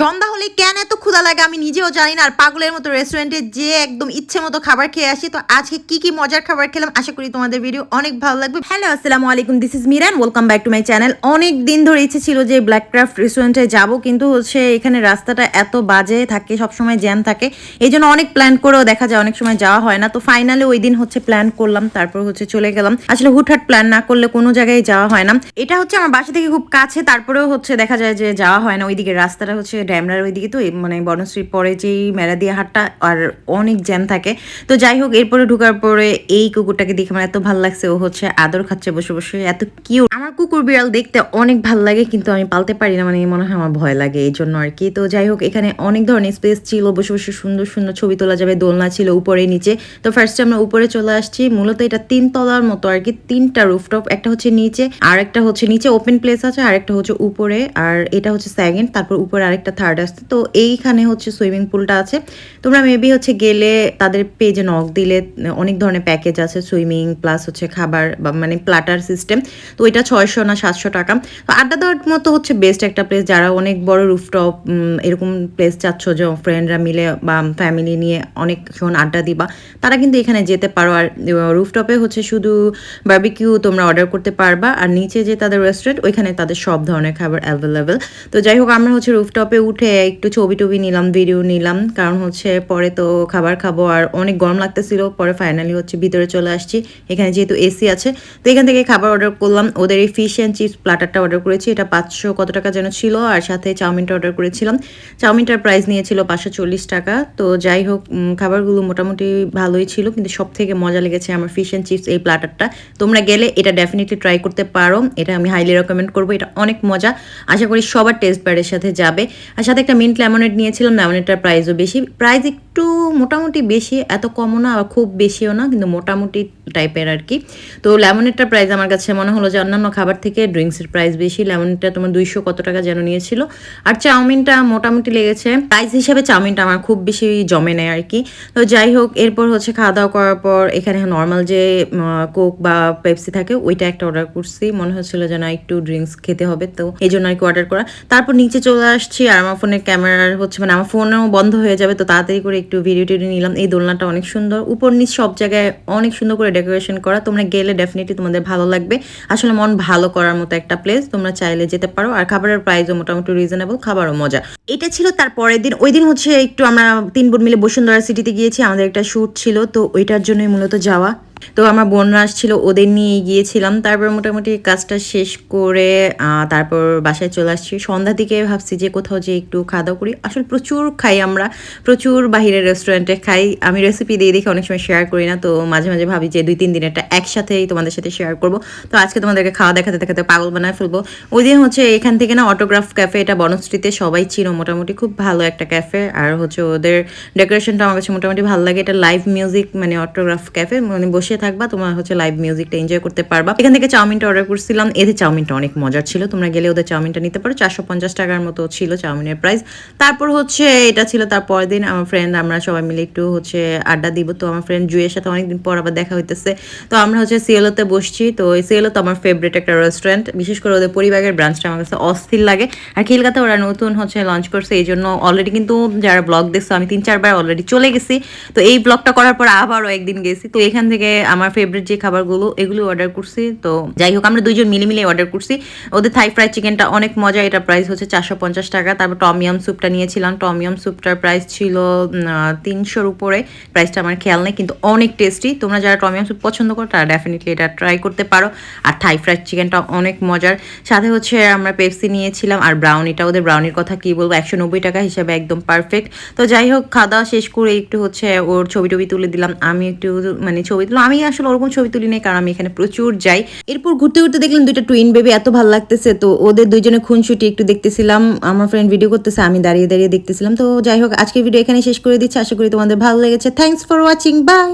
সন্ধ্যা হলে কেন এত ক্ষুধা লাগে আমি নিজেও জানি না। আর পাগলের মতো রেস্টুরেন্টে যে একদম ইচ্ছে মতো খাবার খেয়ে আসি। তো আজকে কি কি মজার খাবার খেলাম আশা করি তোমাদের ভিডিও অনেক ভালো লাগবে। হ্যালো আসসালামু আলাইকুম this is Miran welcome back to my channel অনেক দিন ধরে ইচ্ছে ছিল যে ব্ল্যাক ক্রাফট রেস্টুরেন্টে যাব, কিন্তু হচ্ছে এখানে রাস্তাটা এত বাজে, থাকে, সবসময় জ্যাম থাকে। এই জন্য অনেক প্ল্যান করেও দেখা যায় অনেক সময় যাওয়া হয় না। তো ফাইনালি ওই দিন হচ্ছে প্ল্যান করলাম, তারপর হচ্ছে চলে গেলাম। আসলে হুটহাট প্ল্যান না করলে কোনো জায়গায় যাওয়া হয় না। এটা হচ্ছে আমার বাসা থেকে খুব কাছে, তারপরেও হচ্ছে দেখা যায় যে যাওয়া হয় না। ওইদিকে রাস্তাটা হচ্ছে ড্যামরার ওইদিকে তো মানে বনশ্রী পরে যেই মেলা দিয়ে হাটটা আর অনেক জ্যাম থাকে। তো যাই হোক, এরপরে ঢুকার পরে এই কুকুরটাকে দেখে আমার এত ভালো লাগছে, ও হচ্ছে আদর খাচ্ছে বসে বসে, এত কিউ আমার কুকুর বিড়াল দেখতে অনেক ভালো লাগে, কিন্তু আমি পালতে পারি না মানে মনে হয় আমার ভয় লাগে এই জন্য আর কি। তো যাই হোক, এখানে অনেক ধরনের স্পেস ছিল, বসে বসে সুন্দর সুন্দর ছবি তোলা যাবে, দোলনা ছিল উপরে নিচে। তো ফার্স্টে আমরা উপরে চলে আসছি, মূলত এটা তিন তলার মতো আর কি, তিনটা রুফটপ একটা হচ্ছে নিচে আর একটা হচ্ছে নিচে ওপেন প্লেস আছে আর একটা হচ্ছে উপরে, আর এটা হচ্ছে সেকেন্ড তারপর উপরে আরেকটা থার্ড আসছে। তো এইখানে হচ্ছে সুইমিং পুলটা আছে। তোমরা মেবি হচ্ছে গেলে তাদের পেজে নক দিলে অনেক ধরনের প্যাকেজ আছে সুইমিং প্লাস হচ্ছে খাবার বা মানে প্লাটার সিস্টেম তো ওইটা ছয়শো না সাতশো টাকা। তো আড্ডা দেওয়ার মতো হচ্ছে বেস্ট একটা প্লেস যারা অনেক বড় রুফটপ এরকম প্লেস চাচ্ছ যে ফ্রেন্ডরা মিলে বা ফ্যামিলি নিয়ে অনেকক্ষণ আড্ডা দিবা, তারা কিন্তু এখানে যেতে পারো। আর রুফটপে হচ্ছে শুধু বার্বিকিউ তোমরা অর্ডার করতে পারবা। আর নিচে যে তাদের রেস্টুরেন্ট ওইখানে তাদের সব ধরনের খাবার অ্যাভেলেবেল তো যাই হোক, আমরা হচ্ছে রুফটপে উঠে একটু ছবি টবি নিলাম ভিডিও নিলাম। কারণ হচ্ছে পরে তো খাবার খাব আর অনেক গরম লাগতেছিল। পরে ফাইনালি হচ্ছে ভিতরে চলে আসছি। এখানে যেহেতু এসি আছে, তো এখান থেকে খাবার অর্ডার করলাম। ওদের এই ফিশ অ্যান্ড চিপস প্লাটারটা অর্ডার করেছি। এটা পাঁচশো কত টাকা যেন ছিল। আর সাথে চাউমিনটা অর্ডার করেছিলাম। চাউমিনটার প্রাইস নিয়েছিল পাঁচশো চল্লিশ টাকা। তো যাই হোক খাবারগুলো মোটামুটি ভালোই ছিল। কিন্তু সব থেকে মজা লেগেছে আমার ফিশ অ্যান্ড চিপস এই প্লাটারটা তোমরা গেলে এটা ডেফিনেটলি ট্রাই করতে পারো। এটা আমি হাইলি রেকমেন্ড করব। এটা অনেক মজা। আশা করি সবার টেস্ট ব্যাডের সাথে যাবে। আর সাথে একটা মিন্ট লেমনেড নিয়েছিলাম লেমনেডটার প্রাইসও বেশি। প্রাইস একটু মোটামুটি বেশি, এত কমও না খুব বেশিও না, কিন্তু মোটামুটি টাইপের আর কি তো লেমনেডটার প্রাইস আমার কাছে মনে হলো যে অন্যান্য খাবার থেকে ড্রিঙ্কসের প্রাইস বেশি। লেমনেডটা তোমার দুইশো কত টাকা যেন নিয়েছিল। আর চাউমিনটা মোটামুটি লেগেছে। প্রাইস হিসাবে চাউমিনটা আমার খুব বেশি জমে নেয় আর কি তো যাই হোক, এরপর হচ্ছে খাওয়া দাওয়া করার পর এখানে নর্মাল যে কোক বা পেপসি থাকে, ওইটা একটা অর্ডার করছি। মনে হচ্ছিল যে না একটু ড্রিঙ্কস খেতে হবে, তো এই জন্য আর কি অর্ডার করা। তারপর নিচে চলে আসছি, আর আমার ফোনের ক্যামেরা হচ্ছে মানে আমার ফোনও বন্ধ হয়ে যাবে, তো তাড়াতাড়ি করে একটু ভিডিও টিডিও নিলাম। এই দোলনাটা অনেক সুন্দর। উপর নিচ সব জায়গায় অনেক সুন্দর করে ডেকোরেশন করা। তোমরা গেলে ডেফিনেটলি তোমাদের ভালো লাগবে। আসলে মন ভালো করার মতো একটা প্লেস তোমরা চাইলে যেতে পারো। আর খাবারের প্রাইসও মোটামুটি রিজনেবল খাবারও মজা। এটা ছিল তার পরের দিন। ওই দিন হচ্ছে একটু আমরা তিন বোন মিলে বসুন্ধরা সিটিতে গিয়েছি। আমাদের একটা শ্যুট ছিল। তো ওইটার জন্যই মূলত যাওয়া। তো আমার বোনরা আসছিল, ওদের নিয়ে গিয়েছিলাম। তারপর মোটামুটি কাজটা শেষ করে তারপর বাসায় চলে আসছি। সন্ধ্যা দিকে ভাবছি যে কোথাও যে একটু খাওয়া দাওয়া করি। আসলে প্রচুর খাই আমরা, প্রচুর বাহিরের রেস্টুরেন্টে খাই। আমি রেসিপি দিয়ে দেখে, অনেক সময় শেয়ার করি না। তো মাঝে মাঝে ভাবি যে দুই তিন দিনেরটা একসাথেই তোমাদের সাথে শেয়ার করব। তো আজকে তোমাদেরকে খাওয়া দেখাতে দেখাতে পাগল বানায় ফেলব। ওই দিন হচ্ছে এখান থেকে না অটোগ্রাফ ক্যাফে এটা বনশ্রীতে সবাই ছিল। মোটামুটি খুব ভালো একটা ক্যাফে আর হচ্ছে ওদের ডেকোরেশনটা আমার কাছে মোটামুটি ভালো লাগে। এটা লাইভ মিউজিক মানে অটোগ্রাফ ক্যাফে মানে বসে থাকবা, তোমার হচ্ছে লাইভ মিউজিকটা এনজয় করতে পারবা। এখান থেকে চাউমিনটা অর্ডার করছিলাম। এদের চাউমিনটা অনেক মজার ছিল। তোমরা গেলে ওদের চাউমিনটা নিতে পারো। চারশো পঞ্চাশ টাকার মতো ছিল চাউমিনের প্রাইস তারপর হচ্ছে এটা ছিল তার পরের দিন আমার ফ্রেন্ড আমরা সবাই মিলে একটু হচ্ছে আড্ডা দিব। তো আমার ফ্রেন্ড জুয়ের সাথে অনেকদিন পর আবার দেখা হইতেছে। তো আমরা হচ্ছে সিএলওতে বসছি। তো এই সিএলও তো আমার ফেভারিট একটা রেস্টুরেন্ট বিশেষ করে ওদের পরিবারের ব্রাঞ্চটা আমার কাছে অস্থির লাগে। আর খিলগাতে ওরা নতুন হচ্ছে লঞ্চ করছে। এই জন্য অলরেডি কিন্তু যারা ব্লগ দেখছ, আমি তিন চারবার অলরেডি চলে গেছি। তো এই ব্লগটা করার পর আবারও একদিন গেছি। তো এখান থেকে আমার ফেভারিট যে খাবারগুলো এগুলো অর্ডার করছি। তো যাই হোক, আমরা দুইজন মিলে মিলে অর্ডার করছি। ওদের থাই ফ্রাই চিকেনটা অনেক মজা, এটা প্রাইস হচ্ছে চারশো পঞ্চাশ টাকা। তারপর টমিয়াম স্যুপটা নিয়েছিলাম। টমিয়াম স্যুপটার প্রাইস ছিল তিনশোর উপরে। প্রাইসটা আমার খেয়াল নেই, কিন্তু অনেক টেস্টি তোমরা যারা টমিয়াম স্যুপ পছন্দ করো, তারা ডেফিনেটলি এটা ট্রাই করতে পারো। আর থাই ফ্রাই চিকেনটা অনেক মজার। সাথে হচ্ছে আমরা পেপসি নিয়েছিলাম, আর ব্রাউনিটা ওদের ব্রাউনির কথা কি বলব? একশো নব্বই টাকা হিসাবে একদম পারফেক্ট তো যাই হোক, খাওয়া দাওয়া শেষ করে একটু হচ্ছে ওর ছবি টবি তুলে দিলাম। আমি একটু মানে ছবি তুললাম। আমি আসলে ওরকম ছবি তুলি নাই, কারণ আমি এখানে প্রচুর যাই। এরপর ঘুরতে ঘুরতে দেখলাম দুইটা টুইন বেবি এত ভালো লাগতেছে, তো ওদের দুইজনে খুনসুটি একটু দেখতেছিলাম, আমার ফ্রেন্ড ভিডিও করতেছে, আমি দাঁড়িয়ে দাঁড়িয়ে দেখতেছিলাম। তো যাই হোক আজকে ভিডিও এখানে শেষ করে দিচ্ছি, আশা করি তোমাদের ভালো লেগেছে। Thanks for watching by